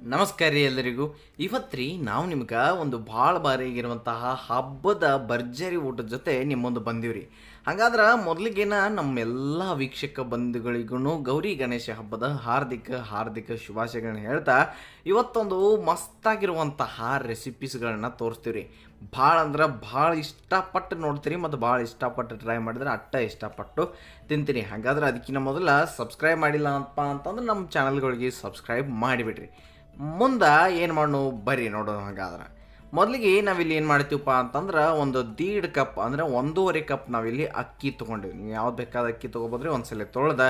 ನಮಸ್ಕಾರ ರೀ ಎಲ್ಲರಿಗೂ. ಇವತ್ತು ರೀ ನಾವು ನಿಮ್ಗೆ ಒಂದು ಭಾಳ ಬಾರಿಯಾಗಿರುವಂತಹ ಹಬ್ಬದ ಭರ್ಜರಿ ಊಟದ ಜೊತೆ ನಿಮ್ಮೊಂದು ಬಂದೀವ್ರಿ ಹಾಗಾದ್ರೆ ಮೊದಲಿಗೇನ ನಮ್ಮೆಲ್ಲ ವೀಕ್ಷಕ ಬಂಧುಗಳಿಗೂ ಗೌರಿ ಗಣೇಶ ಹಬ್ಬದ ಹಾರ್ದಿಕ ಹಾರ್ದಿಕ ಶುಭಾಶಯಗಳನ್ನ ಹೇಳ್ತಾ ಇವತ್ತೊಂದು ಮಸ್ತಾಗಿರುವಂತಹ ರೆಸಿಪೀಸ್ಗಳನ್ನ ತೋರಿಸ್ತೀವಿ ಭಾಳ ಅಂದ್ರೆ ಭಾಳ ಇಷ್ಟಪಟ್ಟು ನೋಡ್ತೀರಿ ಮತ್ತು ಭಾಳ ಇಷ್ಟಪಟ್ಟು ಟ್ರೈ ಮಾಡಿದ್ರೆ ಅಟ್ಟ ಇಷ್ಟಪಟ್ಟು ತಿಂತೀನಿ ಹಾಗಾದ್ರೆ ಅದಕ್ಕಿಂತ ಮೊದಲು ಸಬ್ಸ್ಕ್ರೈಬ್ ಮಾಡಿಲ್ಲ ಅಂತಪ್ಪ ಅಂತಂದ್ರೆ ನಮ್ಮ ಚಾನಲ್ಗಳಿಗೆ ಸಬ್ಸ್ಕ್ರೈಬ್ ಮಾಡಿಬಿಡ್ರಿ. ಮುಂದೆ ಏನು ಮಾಡೋಣ ಬರ್ರಿ, ನೋಡೋಣ ಹಾಗಾದ್ರೆ. ಮೊದಲಿಗೆ ನಾವಿಲ್ಲಿ ಏನು ಮಾಡ್ತೀವಪ್ಪ ಅಂತಂದ್ರೆ, ಒಂದು ದೀಡ್ ಕಪ್ ಅಂದರೆ ಒಂದೂವರೆ ಕಪ್ ನಾವಿಲ್ಲಿ ಅಕ್ಕಿ ತೊಗೊಂಡಿವಿ. ನೀವು ಯಾವ್ದು ಬೇಕಾದ ಅಕ್ಕಿ ತೊಗೊಬೋದ್ರಿ, ಒಂದ್ಸಲ ತೊಳೆದ,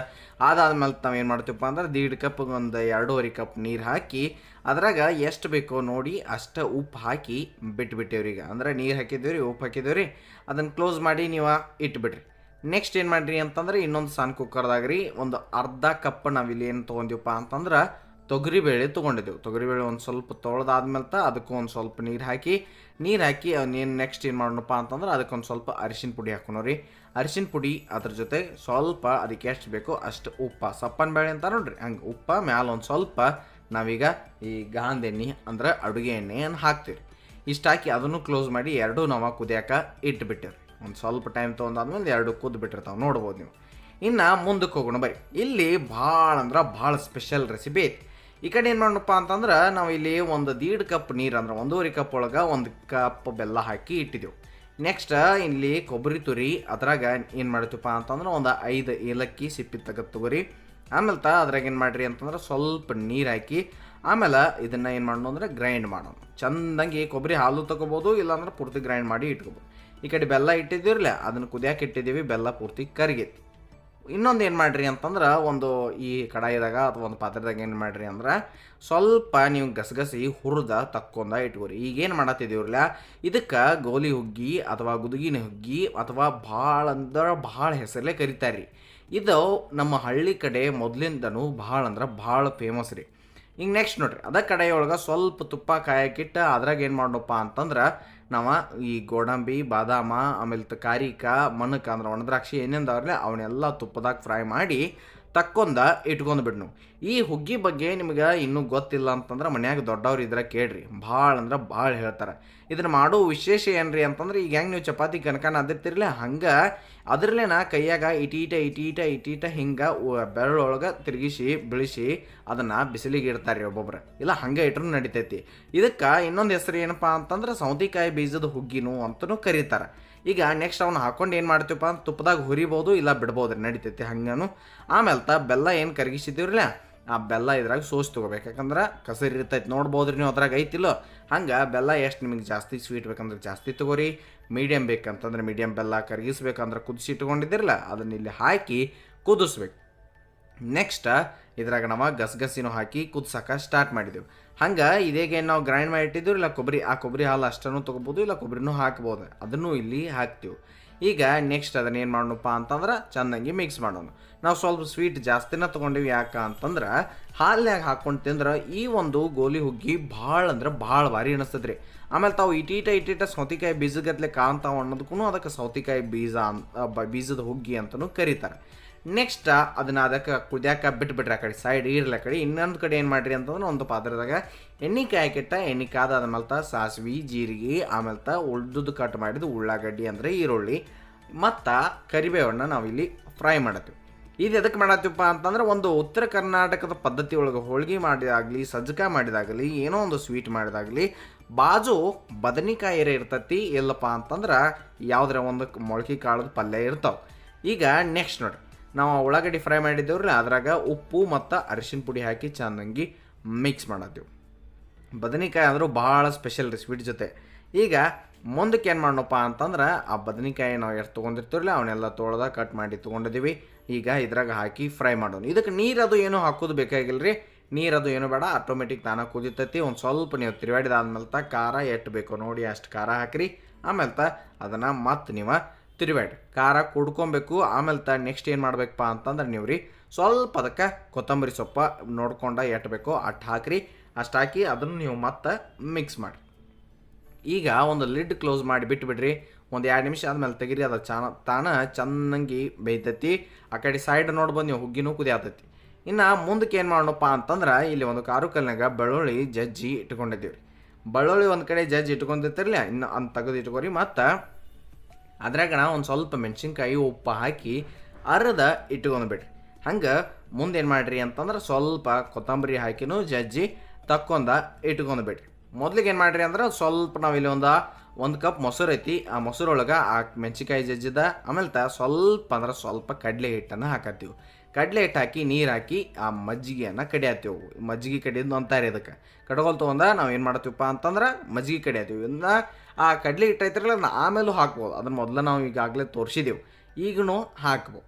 ಅದಾದ್ಮೇಲೆ ನಾವು ಏನು ಮಾಡ್ತೀವಪ್ಪ ಅಂದ್ರೆ, ದೀಡ್ ಕಪ್ ಒಂದು ಎರಡೂವರೆ ಕಪ್ ನೀರು ಹಾಕಿ, ಅದ್ರಾಗ ಎಷ್ಟು ಬೇಕೋ ನೋಡಿ ಅಷ್ಟು ಉಪ್ಪು ಹಾಕಿ ಬಿಟ್ಬಿಟ್ಟೇವ್ರಿ ಈಗ. ಅಂದ್ರೆ ನೀರು ಹಾಕಿದ್ದೀವ್ರಿ ಉಪ್ಪು ಹಾಕಿದ್ದೀವ್ರಿ ಅದನ್ನು ಕ್ಲೋಸ್ ಮಾಡಿ ನೀವು ಇಟ್ಬಿಡ್ರಿ. ನೆಕ್ಸ್ಟ್ ಏನು ಮಾಡಿರಿ ಅಂತಂದ್ರೆ, ಇನ್ನೊಂದು ಸಣ್ಣ ಕುಕ್ಕರ್ದಾಗ ರೀ ಒಂದು ಅರ್ಧ ಕಪ್ ನಾವಿಲ್ಲಿ ಏನು ತೊಗೊಂಡಿವಪ್ಪ ಅಂತಂದ್ರೆ ತೊಗರಿಬೇಳೆ ತೊಗೊಂಡಿದ್ದೆವು. ತೊಗರಿಬೇಳೆ ಒಂದು ಸ್ವಲ್ಪ ತೊಳೆದಾದ್ಮೇಲೆ ಅದಕ್ಕೂ ಒಂದು ಸ್ವಲ್ಪ ನೀರು ಹಾಕಿ ನೀರು ಹಾಕಿ ಅವನ್ನೇನು ನೆಕ್ಸ್ಟ್ ಏನು ಮಾಡೋಣಪ್ಪ ಅಂತಂದ್ರೆ ಅದಕ್ಕೊಂದು ಸ್ವಲ್ಪ ಅರಿಶಿನ ಪುಡಿ ಹಾಕೋಣ ಅರಿಶಿನ ಪುಡಿ ಅದ್ರ ಜೊತೆ ಸ್ವಲ್ಪ ಅದಕ್ಕೆ ಎಷ್ಟು ಬೇಕೋ ಅಷ್ಟು ಉಪ್ಪ. ಸಪ್ಪನ ಬೇಳೆ ಅಂತ ನೋಡ್ರಿ, ಹಂಗೆ ಉಪ್ಪ ಮ್ಯಾಲ ಒಂದು ಸ್ವಲ್ಪ ನಾವೀಗ ಈ ಗಾಂಧೆಣ್ಣಿ ಅಂದ್ರೆ ಅಡುಗೆ ಎಣ್ಣೆಯನ್ನು ಹಾಕ್ತೀವಿ ಇಷ್ಟು ಹಾಕಿ ಅದನ್ನು ಕ್ಲೋಸ್ ಮಾಡಿ ಎರಡೂ ನಾವು ಕುದಿಯಾಕ ಇಟ್ಬಿಟ್ಟಿವ್ರಿ. ಒಂದು ಸ್ವಲ್ಪ ಟೈಮ್ ತೊಗೊಂಡಾದ್ಮೇಲೆ ಎರಡು ಕುದ್ದು ಬಿಟ್ಟಿರ್ತಾವೆ ನೋಡ್ಬೋದು ನೀವು. ಇನ್ನು ಮುಂದಕ್ಕೆ ಹೋಗೋಣ ಬೈ ಇಲ್ಲಿ ಭಾಳ ಅಂದ್ರೆ ಭಾಳ ಸ್ಪೆಷಲ್ ರೆಸಿಪಿ ಐತಿ. ಈ ಕಡೆ ಏನು ಮಾಡೋಣಪ್ಪ ಅಂತಂದ್ರೆ ನಾವು ಇಲ್ಲಿ ಒಂದು ದೀಡ್ ಕಪ್ ನೀರು ಅಂದ್ರೆ ಒಂದೂವರೆ ಕಪ್ ಒಳಗೆ ಒಂದು ಕಪ್ ಬೆಲ್ಲ ಹಾಕಿ ಇಟ್ಟಿದ್ದೆವು ನೆಕ್ಸ್ಟ್ ಇಲ್ಲಿ ಕೊಬ್ಬರಿ ತುರಿ, ಅದ್ರಾಗ ಏನು ಮಾಡ್ತೀವಪ್ಪ ಅಂತಂದ್ರೆ ಒಂದು ಐದು ಏಲಕ್ಕಿ ಸಿಪ್ಪಿ ತಗದು ತಗೋರಿ. ಆಮೇಲೆ ತ ಅದ್ರಾಗ ಏನು ಮಾಡ್ರಿ ಅಂತಂದ್ರೆ ಸ್ವಲ್ಪ ನೀರು ಹಾಕಿ, ಆಮೇಲೆ ಇದನ್ನು ಏನು ಮಾಡೋಣ ಅಂದರೆ ಗ್ರೈಂಡ್ ಮಾಡೋಣ ಚಂದಂಗೆ ಕೊಬ್ಬರಿ ಹಾಲು ತೊಗೋಬೋದು, ಇಲ್ಲಾಂದ್ರೆ ಪೂರ್ತಿ ಗ್ರೈಂಡ್ ಮಾಡಿ ಇಟ್ಕೋಬೋದು. ಈ ಕಡೆ ಬೆಲ್ಲ ಇಟ್ಟಿದ್ದೀವ್ರಲ್ಲ, ಅದನ್ನು ಕುದಿಯಾಕೆ ಇಟ್ಟಿದ್ದೀವಿ, ಬೆಲ್ಲ ಪೂರ್ತಿ ಕರಗೈತಿ. ಇನ್ನೊಂದು ಏನು ಮಾಡಿರಿ ಅಂತಂದ್ರೆ ಒಂದು ಈ ಕಡಾಯಿದಾಗ ಅಥವಾ ಒಂದು ಪಾತ್ರೆದಾಗ ಏನು ಮಾಡಿರಿ ಅಂದ್ರೆ ಸ್ವಲ್ಪ ನೀವು ಗಸಗಸಿ ಹುರಿದ ತಕ್ಕೊಂದ ಇಟ್ಕೋರಿ. ಈಗೇನು ಮಾಡತ್ತಿದ್ದೀವ್ರಲ್ಲ ಇದಕ್ಕೆ ಗೋಲಿ ಹುಗ್ಗಿ ಅಥವಾ ಗುದುಗಿನ ಹುಗ್ಗಿ ಅಥವಾ ಭಾಳ ಅಂದ್ರೆ ಭಾಳ ಹೆಸರಲ್ಲೇ ಕರಿತಾರೆ. ಇದು ನಮ್ಮ ಹಳ್ಳಿ ಕಡೆ ಮೊದಲಿಂದನೂ ಭಾಳ ಅಂದ್ರೆ ಭಾಳ ಫೇಮಸ್ ರೀ. ಈಗ ನೆಕ್ಸ್ಟ್ ನೋಡ್ರಿ, ಅದ ಕಡೆಯೊಳಗೆ ಸ್ವಲ್ಪ ತುಪ್ಪ ಕಾಯಕ್ಕಿಟ್ಟು ಅದ್ರಾಗ ಏನು ಮಾಡೋಪ್ಪ ಅಂತಂದ್ರೆ ನಾವು ಈ ಗೋಡಂಬಿ ಬಾದಾಮ ಆಮೇಲೆ ಕಾರಿಕ ಮನಕ ಅಂದ್ರೆ ಒಣದ್ರಾಕ್ಷಿ ಏನೇನು ಅವನ್ನೆಲ್ಲ ತುಪ್ಪದಾಗ ಫ್ರೈ ಮಾಡಿ ತಕ್ಕೊಂದ ಇಟ್ಕೊಂಡು ಬಿಡ್ನು ಈ ಹುಗ್ಗಿ ಬಗ್ಗೆ ನಿಮ್ಗೆ ಇನ್ನೂ ಗೊತ್ತಿಲ್ಲ ಅಂತಂದ್ರೆ ಮನ್ಯಾಗ ದೊಡ್ಡವ್ರು ಇದ್ರೆ ಕೇಳ್ರಿ. ಭಾಳ ಅಂದ್ರೆ ಭಾಳ ಹೇಳ್ತಾರೆ. ಇದನ್ನ ಮಾಡೋ ವಿಶೇಷ ಏನ್ರಿ ಅಂತಂದ್ರೆ ಈಗ ಹೆಂಗೆ ನೀವು ಚಪಾತಿ, ಕನಕನ ಅದಿರ್ತಿರ್ಲಿ, ಹಂಗೆ ಅದ್ರಲ್ಲೇನ ಕೈಯಾಗ ಇಟೀಟ ಇಟೀಟ ಇಟೀಟ ಹಿಂಗೆ ಬೆರಳೊಳಗೆ ತಿರುಗಿಸಿ, ಬಿಳಿಸಿ ಅದನ್ನು ಬಿಸಿಲಿಗೆ ಇಡ್ತಾರೆ ಒಬ್ಬೊಬ್ರು. ಇಲ್ಲ ಹಂಗೆ ಇಟ್ರೂ ನಡಿತೈತಿ. ಇದಕ್ಕೆ ಇನ್ನೊಂದು ಹೆಸರು ಏನಪ್ಪ ಅಂತಂದ್ರೆ ಸೌತಿಕಾಯಿ ಬೀಜದ ಹುಗ್ಗಿನೂ ಅಂತಲೂ ಕರೀತಾರೆ. ಈಗ ನೆಕ್ಸ್ಟ್ ಅವ್ನು ಹಾಕೊಂಡು ಏನು ಮಾಡ್ತೀವಪ್ಪ ಅಂತ ತುಪ್ಪದಾಗ ಹುರಿಬೋದು ಇಲ್ಲ ಬಿಡ್ಬೋದು ರೀ, ನಡಿತೈತಿ ಹಂಗನು. ಆಮೇಲೆ ತ ಬೆಲ್ಲ ಏನು ಕರಗಿಸಿದ್ದೀವ್ರಲ್ಲ, ಆ ಬೆಲ್ಲ ಇದ್ರಾಗ ಸೋಸಿ ತೊಗೋಬೇಕು. ಯಾಕಂದ್ರೆ ಕಸರಿ ಇರ್ತೈತಿ ನೋಡ್ಬೋದು ರೀ ನೀವು ಅದ್ರಾಗ ಐತಿಲ್ಲೋ. ಹಂಗೆ ಬೆಲ್ಲ ಎಷ್ಟು ನಿಮಗೆ ಜಾಸ್ತಿ ಸ್ವೀಟ್ ಬೇಕಂದ್ರೆ ಜಾಸ್ತಿ ತೊಗೋರಿ. ಮೀಡಿಯಮ್ ಬೇಕಂತಂದ್ರೆ ಮೀಡಿಯಮ್ ಬೆಲ್ಲ ಕರಗಿಸ್ಬೇಕಂದ್ರೆ ಕುದಿಸಿ ಇಟ್ಕೊಂಡಿದ್ದಿರಲ್ಲ, ಅದನ್ನ ಇಲ್ಲಿ ಹಾಕಿ ಕುದಿಸ್ಬೇಕು. ನೆಕ್ಸ್ಟ್ ಇದ್ರಾಗ ನಾವು ಗಸಗಸಿನೂ ಹಾಕಿ ಕುದ್ಸಕ್ಕೆ ಸ್ಟಾರ್ಟ್ ಮಾಡಿದೆವು. ಹಂಗೆ ಇದೇಗೆ ನಾವು ಗ್ರೈಂಡ್ ಮಾಡಿ ಇಟ್ಟಿದ್ದೀವಿ ಇಲ್ಲ ಕೊಬ್ಬರಿ, ಆ ಕೊಬ್ಬರಿ ಹಾಲು ಅಷ್ಟನ್ನು ತೊಗೋಬೋದು, ಇಲ್ಲ ಕೊಬ್ಬರಿನೂ ಹಾಕ್ಬೋದು. ಅದನ್ನು ಇಲ್ಲಿ ಹಾಕ್ತೀವಿ. ಈಗ ನೆಕ್ಸ್ಟ್ ಅದನ್ನ ಏನು ಮಾಡೋಣಪ್ಪ ಅಂತಂದ್ರೆ ಚೆನ್ನಾಗಿ ಮಿಕ್ಸ್ ಮಾಡೋಣ. ನಾವು ಸ್ವಲ್ಪ ಸ್ವೀಟ್ ಜಾಸ್ತಿನ ತೊಗೊಂಡಿವಿ ಯಾಕೆ ಅಂತಂದ್ರೆ ಹಾಲ್ನ್ಯಾಗ ಹಾಕ್ಕೊಂಡು ತಿಂದ್ರೆ ಈ ಒಂದು ಗೋಲಿ ಹುಗ್ಗಿ ಭಾಳ ಅಂದ್ರೆ ಭಾಳ ಭಾರಿ ಅನಿಸ್ತದ್ರಿ. ಆಮೇಲೆ ತಾವು ಇಟೀಟ ಇಟೀಟ ಸೌತಿಕಾಯಿ ಬೀಜಗತ್ಲೆ ಕಾಣ್ತಾವ ಅನ್ನೋದಕ್ಕೂ ಅದಕ್ಕೆ ಸೌತಿಕಾಯಿ ಬೀಜ ಅಂತ ಬೀಜದ ಹುಗ್ಗಿ ಅಂತಲೂ ಕರೀತಾರೆ. ನೆಕ್ಸ್ಟ್ ಅದನ್ನ ಅದಕ್ಕೆ ಕುದಿಯಾಕ ಬಿಟ್ಬಿಟ್ರೆ ಆ ಕಡೆ ಸೈಡ್ ಇರ್ಲಿ ಕಡೆ. ಇನ್ನೊಂದು ಕಡೆ ಏನು ಮಾಡಿರಿ ಅಂತಂದ್ರೆ ಒಂದು ಪಾತ್ರದಾಗ ಎಣ್ಣೆ ಕೆಟ್ಟ ಎಣ್ಣೆ ಕಾದಾದ್ಮೇಲೆ ತ ಸಾಸ್ವಿ, ಜೀರಿಗೆ ಆಮೇಲೆ ತ ಉಳ್ದುದ್ದು ಕಟ್ ಮಾಡಿದ ಉಳ್ಳಾಗಡ್ಡಿ ಅಂದರೆ ಈರುಳ್ಳಿ, ಮತ್ತು ಕರಿಬೇವನ್ನ ನಾವಿಲ್ಲಿ ಫ್ರೈ ಮಾಡತ್ತೀವಿ. ಇದು ಎದಕ್ಕೆ ಮಾಡತ್ತೀವಪ್ಪ ಅಂತಂದ್ರೆ ಒಂದು ಉತ್ತರ ಕರ್ನಾಟಕದ ಪದ್ಧತಿ ಒಳಗೆ ಹೋಳಿಗೆ ಮಾಡಿದಾಗಲಿ ಸಜ್ಜಕ ಮಾಡಿದಾಗಲಿ, ಏನೋ ಒಂದು ಸ್ವೀಟ್ ಮಾಡಿದಾಗಲಿ, ಬಾಜು ಬದನಿಕಾಯಿ ಇರ್ತತಿ ಎಲ್ಲಪ್ಪ ಅಂತಂದ್ರೆ ಯಾವುದರ ಒಂದು ಮೊಳಕೆ ಕಾಳದ ಪಲ್ಯ ಇರ್ತಾವೆ. ಈಗ ನೆಕ್ಸ್ಟ್ ನೋಡಿ ನಾವು ಉಳ್ಳಾಗಡ್ಡಿ ಫ್ರೈ ಮಾಡಿದ್ದೇವ್ರಲ್ಲ ಅದ್ರಾಗ ಉಪ್ಪು ಮತ್ತು ಅರಿಶಿನ ಪುಡಿ ಹಾಕಿ ಚೆನ್ನಾಗಿ ಮಿಕ್ಸ್ ಮಾಡತ್ತೀವಿ. ಬದನೆಕಾಯಿ ಅಂದರೂ ಭಾಳ ಸ್ಪೆಷಲ್ ರೀ ಸ್ವೀಟ್ ಜೊತೆ. ಈಗ ಮುಂದಕ್ಕೆ ಏನು ಮಾಡೋಣಪ್ಪ ಅಂತಂದ್ರೆ, ಆ ಬದನೆಕಾಯಿ ನಾವು ಎಷ್ಟು ತೊಗೊಂಡಿರ್ತೀರಲ್ಲ ಅವನ್ನೆಲ್ಲ ತೊಳೆದ ಕಟ್ ಮಾಡಿ ತೊಗೊಂಡಿದ್ದೀವಿ. ಈಗ ಇದ್ರಾಗ ಹಾಕಿ ಫ್ರೈ ಮಾಡೋಣ. ಇದಕ್ಕೆ ನೀರು ಅದು ಏನೂ ಹಾಕೋದು ಬೇಕಾಗಿಲ್ಲ ರೀ ನೀರದು ಏನು ಬೇಡ ಆಟೋಮೆಟಿಕ್ ತಾನ ಕುದಿತೈತಿ. ಒಂದು ಸ್ವಲ್ಪ ನೀವು ತಿರುವಾಡಿದಾದ್ಮೇಲೆ ತ ಖಾರ ಎಷ್ಟು ಬೇಕೋ ನೋಡಿ ಅಷ್ಟು ಖಾರ ಹಾಕಿರಿ. ಆಮೇಲೆ ತ ಅದನ್ನು ಮತ್ತೆ ನೀವು ತಿರುವಾಡಿ ಖಾರ ಕುಡ್ಕೊಬೇಕು, ಆಮೇಲೆ ತ ನೆಕ್ಸ್ಟ್ ಏನು ಮಾಡ್ಬೇಕಪ್ಪ ಅಂತಂದ್ರೆ ನೀವು ರೀ ಸ್ವಲ್ಪ ಅದಕ್ಕೆ ಕೊತ್ತಂಬರಿ ಸೊಪ್ಪ ನೋಡ್ಕೊಂಡು ಎಷ್ಟು ಬೇಕೋ ಅಷ್ಟು ಹಾಕ್ರಿ. ಅಷ್ಟು ಹಾಕಿ ಅದನ್ನು ನೀವು ಮತ್ತೆ ಮಿಕ್ಸ್ ಮಾಡಿ ಈಗ ಒಂದು ಲಿಡ್ ಕ್ಲೋಸ್ ಮಾಡಿ ಬಿಟ್ಬಿಡ್ರಿ. ಒಂದು ಎರಡು ನಿಮಿಷ ಆದಮೇಲೆ ತೆಗಿರಿ ಅದು ಚಾನ ತಾನ ಚೆನ್ನಾಗಿ ಬೇಯ್ತೈತಿ. ಆ ಕಡೆ ಸೈಡ್ ನೋಡ್ಬೋದು ನೀವು, ಹುಗ್ಗಿನೂ ಕುದಿಯಾತೈತಿ. ಇನ್ನು ಮುಂದಕ್ಕೆ ಏನು ಮಾಡೋಣಪ್ಪ ಅಂತಂದ್ರೆ ಇಲ್ಲಿ ಒಂದು ಕಾರು ಕಲ್ನಾಗ ಬೆಳ್ಳುಳ್ಳಿ ಜಜ್ಜಿ ಇಟ್ಕೊಂಡಿದ್ದೀವಿ ರೀ ಬೆಳ್ಳುಳ್ಳಿ ಒಂದು ಕಡೆ ಜಜ್ಜಿ ಇಟ್ಕೊಂಡಿರ್ತಿರಲಿಲ್ಲ ಇನ್ನು ಅಂತ ತೆಗೆದು ಇಟ್ಕೊರಿ ಮತ್ತು ಅದ್ರಾಗ ಒಂದು ಸ್ವಲ್ಪ ಮೆಣಸಿನ್ಕಾಯಿ ಉಪ್ಪು ಹಾಕಿ ಅರ್ಧ ಇಟ್ಕೊಂಡ್ಬಿಡ್ರಿ. ಹಂಗೆ ಮುಂದೇನು ಮಾಡಿರಿ ಅಂತಂದ್ರೆ ಸ್ವಲ್ಪ ಕೊತ್ತಂಬರಿ ಹಾಕಿನೂ ಜಜ್ಜಿ ತಕ್ಕೊಂದ ಇಟ್ಕೊಂಡ್ಬಿಡ್ರಿ. ಮೊದ್ಲಿಗೆ ಏನು ಮಾಡಿರಿ ಅಂದ್ರೆ ಸ್ವಲ್ಪ ನಾವು ಇಲ್ಲಿ ಒಂದು ಒಂದು ಕಪ್ ಮೊಸರು ಐತಿ, ಆ ಮೊಸರೊಳಗೆ ಆ ಮೆಣಸಿನ್ಕಾಯಿ ಜಜ್ಜಿದ ಆಮೇಲೆ ತ ಸ್ವಲ್ಪ ಅಂದ್ರೆ ಸ್ವಲ್ಪ ಕಡಲೆ ಹಿಟ್ಟನ್ನು ಹಾಕತ್ತೀವಿ. ಕಡಲೆ ಹಿಟ್ಟು ಹಾಕಿ ನೀರು ಹಾಕಿ ಆ ಮಜ್ಜಿಗೆಯನ್ನು ಕಡಿಯತ್ತೇವು ಮಜ್ಜಿಗೆ ಕಡಿಯೋದು ಅಂತಾರೆ ಇದಕ್ಕೆ. ಕಡ್ಕೊಲ್ ತೊಗೊಂಡ ನಾವು ಏನು ಮಾಡ್ತೀವಪ್ಪ ಅಂತಂದ್ರೆ ಮಜ್ಜಿಗೆ ಕಡಿಯತ್ತೀವಿ ಇನ್ನ ಆ ಕಡಲೆ ಹಿಟ್ಟು ಐತ್ರಲ್ಲ ಆಮೇಲೂ ಹಾಕ್ಬೋದು. ಅದನ್ನ ಮೊದಲು ನಾವು ಈಗಾಗಲೇ ತೋರಿಸಿದೆವು. ಈಗೂ ಹಾಕ್ಬೋದು.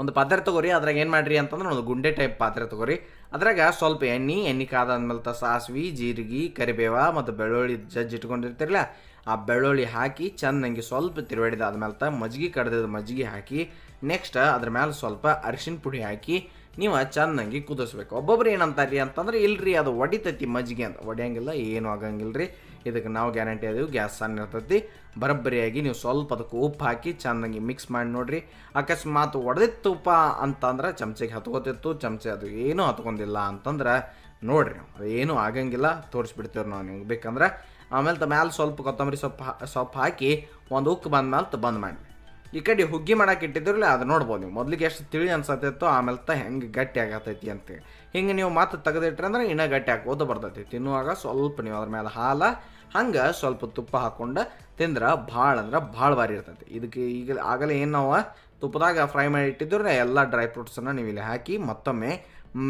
ಒಂದು ಪಾತ್ರೆ ತೊಗೊರಿ, ಅದ್ರಾಗ ಏನು ಮಾಡ್ರಿ ಅಂತಂದ್ರೆ ಒಂದು ಗುಂಡೆ ಟೈಪ್ ಪಾತ್ರೆ ತೊಗೊರಿ. ಅದ್ರಾಗ ಸ್ವಲ್ಪ ಎಣ್ಣೆ ಎಣ್ಣೆ ಕಾದಾದ್ಮೇಲೆ ತ ಸಾಸ್ವಿ, ಜೀರಿಗೆ, ಕರಿಬೇವ ಮತ್ತು ಬೆಳ್ಳುಳ್ಳಿ ಜಜ್ಜಿ ಇಟ್ಕೊಂಡಿರ್ತಿರಲ್ಲ ಆ ಬೆಳ್ಳುಳ್ಳಿ ಹಾಕಿ ಚೆನ್ನಾಗಿ ಸ್ವಲ್ಪ ತಿರುವಡಿದ ಆದ್ಮೇಲೆ ತ ಮಜ್ಜಿಗೆ ಕಡ್ದಿದ ಮಜ್ಜಿಗೆ ಹಾಕಿ ನೆಕ್ಸ್ಟ್ ಅದ್ರ ಮೇಲೆ ಸ್ವಲ್ಪ ಅರಿಶಿನ ಪುಡಿ ಹಾಕಿ ನೀವು ಚೆನ್ನಾಗಿ ಕುದಿಸ್ಬೇಕು. ಒಬ್ಬೊಬ್ರು ಏನಂತಾರ್ರಿ ಅಂತಂದ್ರೆ, ಇಲ್ರಿ ಅದು ಒಡಿತೈತಿ ಮಜ್ಜಿಗೆ ಅಂತ. ಒಡೆಯಂಗಿಲ್ಲ, ಏನು ಆಗಂಗಿಲ್ಲ ರೀ ಇದಕ್ಕೆ ನಾವು ಗ್ಯಾರಂಟಿ ಅದೇವು, ಗ್ಯಾಸ್ ಸಣ್ಣ ಇರ್ತೈತಿ. ಬರಬ್ಬರಿಯಾಗಿ ನೀವು ಸ್ವಲ್ಪ ಅದಕ್ಕೆ ಉಪ್ಪು ಹಾಕಿ ಚೆನ್ನಾಗಿ ಮಿಕ್ಸ್ ಮಾಡಿ ನೋಡ್ರಿ. ಅಕಸ್ಮಾತ್ ಒಡೆದಿತ್ತುಪ್ಪ ಅಂತಂದ್ರೆ, ಚಮಚೆಗೆ ಹತ್ಕೋತಿತ್ತು, ಚಮಚೆ ಅದು ಏನೂ ಹತ್ಕೊಂಡಿಲ್ಲ ಅಂತಂದ್ರೆ ನೋಡ್ರಿ ಏನು ಆಗಂಗಿಲ್ಲ ತೋರಿಸ್ಬಿಡ್ತೀವಿ ನಾವು ನಿಮ್ಗೆ ಬೇಕಂದ್ರೆ. ಆಮೇಲೆ ತ ಮ್ಯಾಲೆ ಸ್ವಲ್ಪ ಕೊತ್ತಂಬರಿ ಸೊಪ್ಪು ಸೊಪ್ಪು ಹಾಕಿ ಒಂದು ಉಕ್ಕು ಬಂದ್ಮೇಲೆ ತ ಬಂದ್ ಮಾಡಿ. ಈ ಕಡೆ ಹುಗ್ಗಿ ಮಾಡಕ್ಕೆ ಇಟ್ಟಿದ್ರಲ್ಲ ಅದು ನೋಡ್ಬೋದು ನೀವು. ಮೊದಲಿಗೆ ಎಷ್ಟು ತಿಳಿ ಅನ್ಸತ್ತಿತ್ತು, ಆಮೇಲೆ ತ ಹೆಂಗೆ ಗಟ್ಟಿ ಆಗತೈತಿ ಅಂತ ಹಿಂಗೆ ನೀವು ಮತ್ತೆ ತೆಗೆದಿಟ್ರೆ ಅಂದ್ರೆ ಇನ್ನೂ ಗಟ್ಟಿ ಹಾಕೋದು ಬರ್ತೈತಿ. ತಿನ್ನುವಾಗ ಸ್ವಲ್ಪ ನೀವು ಅದ್ರ ಮೇಲೆ ಹಾಲು, ಹಂಗೆ ಸ್ವಲ್ಪ ತುಪ್ಪ ಹಾಕ್ಕೊಂಡು ತಿಂದ್ರೆ ಭಾಳ ಅಂದ್ರೆ ಭಾಳ ಭಾರಿ ಇರ್ತೈತಿ. ಇದಕ್ಕೆ ಈಗ ಆಗಲೇ ಏನು ನಾವು, ತುಪ್ಪದಾಗ ಫ್ರೈ ಮಾಡಿ ಇಟ್ಟಿದ್ರೆ ಎಲ್ಲ ಡ್ರೈ ಫ್ರೂಟ್ಸನ್ನು ನೀವು ಇಲ್ಲಿ ಹಾಕಿ ಮತ್ತೊಮ್ಮೆ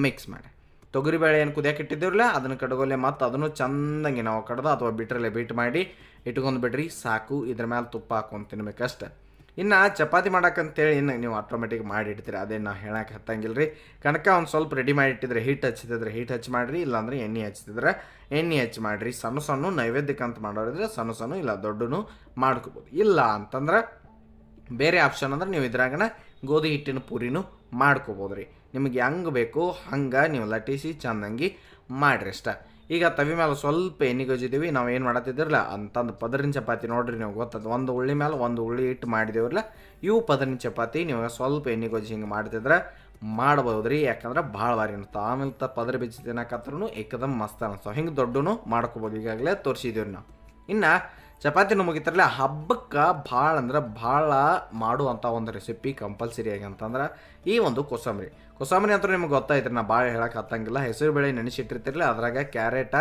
ಮಿಕ್ಸ್ ಮಾಡಿ. ತೊಗರಿಬೇಳೆ ಏನು ಕುದಿಯಕ್ಕೆ ಇಟ್ಟಿದ್ದೀರಲ್ಲ ಅದನ್ನು ಕಡಗೋಲೆ ಮತ್ತು ಅದನ್ನು ಚಂದಂಗೆ ನಾವು ಕಡ್ದು ಅಥವಾ ಬಿಟ್ರಲ್ಲೇ ಬೀಟ್ ಮಾಡಿ ಇಟ್ಕೊಂಡು ಬಿಡ್ರಿ ಸಾಕು. ಇದ್ರ ಮೇಲೆ ತುಪ್ಪ ಹಾಕೊಂಡು ತಿನ್ಬೇಕಷ್ಟೆ. ಇನ್ನು ಚಪಾತಿ ಮಾಡೋಕ್ಕಂತೇಳಿ ಇನ್ನು ನೀವು ಆಟೋಮೆಟಿಕ್ ಮಾಡಿ ಇಡ್ತೀರಿ. ಅದೇನು ನಾವು ಹೇಳಕ್ಕೆ ಹತ್ತಂಗಿಲ್ಲ ರೀ ಕಣಕ ಒಂದು ಸ್ವಲ್ಪ ರೆಡಿ ಮಾಡಿ ಇಟ್ಟಿದ್ರೆ ಹೀಟ್ ಹಚ್ಚಿದ್ರೆ ಹೀಟ್ ಹಚ್ಚಿ ಮಾಡಿರಿ, ಇಲ್ಲಾಂದ್ರೆ ಎಣ್ಣೆ ಹಚ್ಚಿದ್ರೆ ಎಣ್ಣೆ ಹಚ್ಚಿ ಮಾಡಿರಿ. ಸಣ್ಣ ಸಣ್ಣ ನೈವೇದ್ಯಕ್ಕೆ ಅಂತ ಮಾಡೋರಿದ್ರೆ ಸಣ್ಣ ಸಣ್ಣ ಇಲ್ಲ ದೊಡ್ಡನು ಮಾಡ್ಕೋಬೋದು. ಇಲ್ಲ ಅಂತಂದ್ರೆ ಬೇರೆ ಆಪ್ಷನ್ ಅಂದ್ರೆ ನೀವು ಇದ್ರಾಗನ ಗೋಧಿ ಹಿಟ್ಟಿನ ಪೂರಿನೂ ಮಾಡ್ಕೋಬೋದು ರೀ ನಿಮಗೆ ಹೆಂಗೆ ಬೇಕು ಹಂಗೆ ನೀವು ಲಟ್ಟಿಸಿ ಚಂದಂಗಿ ಮಾಡಿರಿ ಅಷ್ಟ. ಈಗ ತವಿ ಮೇಲೆ ಸ್ವಲ್ಪ ಎಣ್ಣೆ ಗೊಜ್ಜಿದ್ದೀವಿ ನಾವು ಏನು ಮಾಡತ್ತಿದ್ದೀರಲ್ಲ ಅಂತಂದು ಪದರಿನ ಚಪಾತಿ ನೋಡ್ರಿ ನೀವು, ಗೊತ್ತದ? ಒಂದು ಉಳ್ಳಿ ಮೇಲೆ ಒಂದು ಉಳ್ಳಿ ಇಟ್ಟು ಮಾಡಿದೇವ್ರಲ್ಲ, ಇವು ಪದರಿನ ಚಪಾತಿ ನೀವು ಸ್ವಲ್ಪ ಎಣ್ಣೆ ಗೊಜ್ಜಿ ಹಿಂಗೆ ಮಾಡ್ತಿದ್ರೆ ಮಾಡ್ಬೋದು ರೀ ಯಾಕಂದ್ರೆ ಭಾಳ ಭಾರಿ ಅನಿಸ್ತಾವ ಆಮೇಲೆ ತ ಪದರ ಬಿಚ್ಚಿ ತಿನ್ನಕತ್ರೂ ಏಕದಮ್ ಮಸ್ತ್ ಅನಿಸ್ತಾವ ಹಿಂಗೆ ದೊಡ್ಡನು ಮಾಡ್ಕೋಬೋದು, ಈಗಾಗಲೇ ತೋರಿಸಿದ್ದೀವಿ ನಾವು. ಇನ್ನು ಚಪಾತಿನೂ ಮುಗಿತಾರಲ್ಲ ಹಬ್ಬಕ್ಕೆ ಭಾಳ ಅಂದ್ರೆ ಭಾಳ ಮಾಡುವಂಥ ಒಂದು ರೆಸಿಪಿ ಕಂಪಲ್ಸರಿ ಆಗಿ ಅಂತಂದ್ರೆ ಈ ಒಂದು ಕೋಸಂಬರಿ. ಕೋಸಂಬರಿ ಅಂತೂ ನಿಮ್ಗೆ ಗೊತ್ತಾಯ್ತು ನಾ ಭಾಳ ಹೇಳಕ್ಕೆ ಹತ್ತಂಗಿಲ್ಲ. ಹೆಸರು ಬೇಳೆ ನೆನೆಸಿಟ್ಟಿರ್ತಿರಲಿಲ್ಲ ಅದ್ರಾಗ ಕ್ಯಾರೆಟ,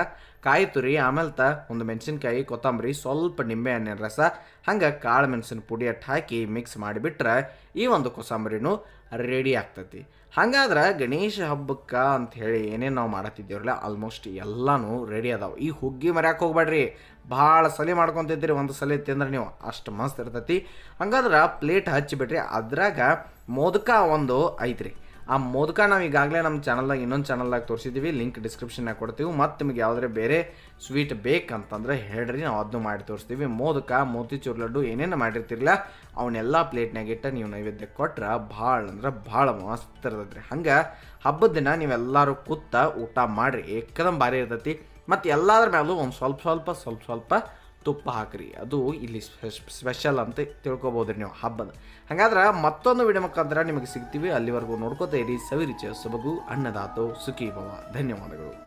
ಕಾಯಿ ತುರಿ ಆಮೇಲೆ ತ ಒಂದು ಮೆಣಸಿನ್ಕಾಯಿ, ಕೊತ್ತಂಬರಿ, ಸ್ವಲ್ಪ ನಿಂಬೆ ಹಣ್ಣಿನ ರಸ, ಹಂಗೆ ಕಾಳು ಮೆಣಸಿನ ಪುಡಿ ಅಟ್ಟು ಹಾಕಿ ಮಿಕ್ಸ್ ಮಾಡಿಬಿಟ್ರೆ ಈ ಒಂದು ಕೋಸಂಬರಿನೂ ರೆಡಿ ಆಗ್ತತಿ. ಹಂಗಾದ್ರೆ ಗಣೇಶ ಹಬ್ಬಕ್ಕೆ ಅಂತ ಹೇಳಿ ಏನೇನು ನಾವು ಮಾಡತ್ತಿದ್ದೇವ್ರಲ್ಲ ಆಲ್ಮೋಸ್ಟ್ ಎಲ್ಲನೂ ರೆಡಿ ಅದಾವೆ. ಈ ಹುಗ್ಗಿ ಮರ್ಯಾಕೆ ಹೋಗ್ಬೇಡ್ರಿ. ಭಾಳ ಸಲಿ ಮಾಡ್ಕೊತಿದ್ದೀರಿ ಒಂದು ಸಲ ತಿಂದ್ರೆ ನೀವು ಅಷ್ಟು ಮಸ್ತ್ ಇರ್ತೈತಿ. ಹಂಗಾದ್ರೆ ಪ್ಲೇಟ್ ಹಚ್ಚಿಬಿಟ್ರಿ. ಅದ್ರಾಗ ಮೋದಕ ಒಂದು ಐತ್ರಿ. ಆ ಮೋದಕ ನಾವು ಈಗಾಗಲೇ ನಮ್ಮ ಚಾನಲ್ದಾಗ ಇನ್ನೊಂದು ಚಾನಲ್ದಾಗ ತೋರಿಸಿದ್ದೀವಿ ಲಿಂಕ್ ಡಿಸ್ಕ್ರಿಪ್ಷನ್ನಾಗ ಕೊಡ್ತೀವಿ. ಮತ್ತು ನಿಮಗೆ ಯಾವುದೇ ಬೇರೆ ಸ್ವೀಟ್ ಬೇಕಂತಂದ್ರೆ ಹೇಳ್ರಿ. ನಾವು ಅದನ್ನು ಮಾಡಿ ತೋರಿಸ್ತೀವಿ. ಮೋದಕ ಮೋತಿಚೂರ್ ಲಡ್ಡು ಏನೇನು ಮಾಡಿರ್ತಿರಲ್ಲ ಅವನ್ನೆಲ್ಲ ಪ್ಲೇಟ್ನಾಗ ಇಟ್ಟು ನೀವು ನೈವೇದ್ಯ ಕೊಟ್ರೆ ಭಾಳ ಅಂದ್ರೆ ಭಾಳ ಮಸ್ತ್ ಇರ್ತೈತ್ರಿ. ಹಂಗೆ ಹಬ್ಬದ ದಿನ ನೀವೆಲ್ಲರೂ ಕೂತ ಊಟ ಮಾಡಿರಿ. ಏಕದಮ್ ಭಾರಿ ಇರ್ತೈತಿ. ಮತ್ತು ಎಲ್ಲದ್ರ ಮೇಲೂ ಒಂದು ಸ್ವಲ್ಪ ಸ್ವಲ್ಪ ಸ್ವಲ್ಪ ಸ್ವಲ್ಪ ತುಪ್ಪ ಹಾಕ್ರಿ. ಅದು ಇಲ್ಲಿ ಸ್ಪೆಷಲ್ ಅಂತ ತಿಳ್ಕೊಬೋದ್ರಿ ನೀವು ಹಬ್ಬದ. ಹಾಗಾದ್ರೆ ಮತ್ತೊಂದು ವಿಡಿಯೋ ಮುಖಾಂತರ ನಿಮಗೆ ಸಿಗ್ತೀವಿ. ಅಲ್ಲಿವರೆಗೂ ನೋಡ್ಕೋತಾ ಇರಿ. ಸವಿರಿಚ, ಸೊಬಗು, ಅನ್ನದಾತೋ ಸುಖಿ ಭವ ಧನ್ಯವಾದಗಳು.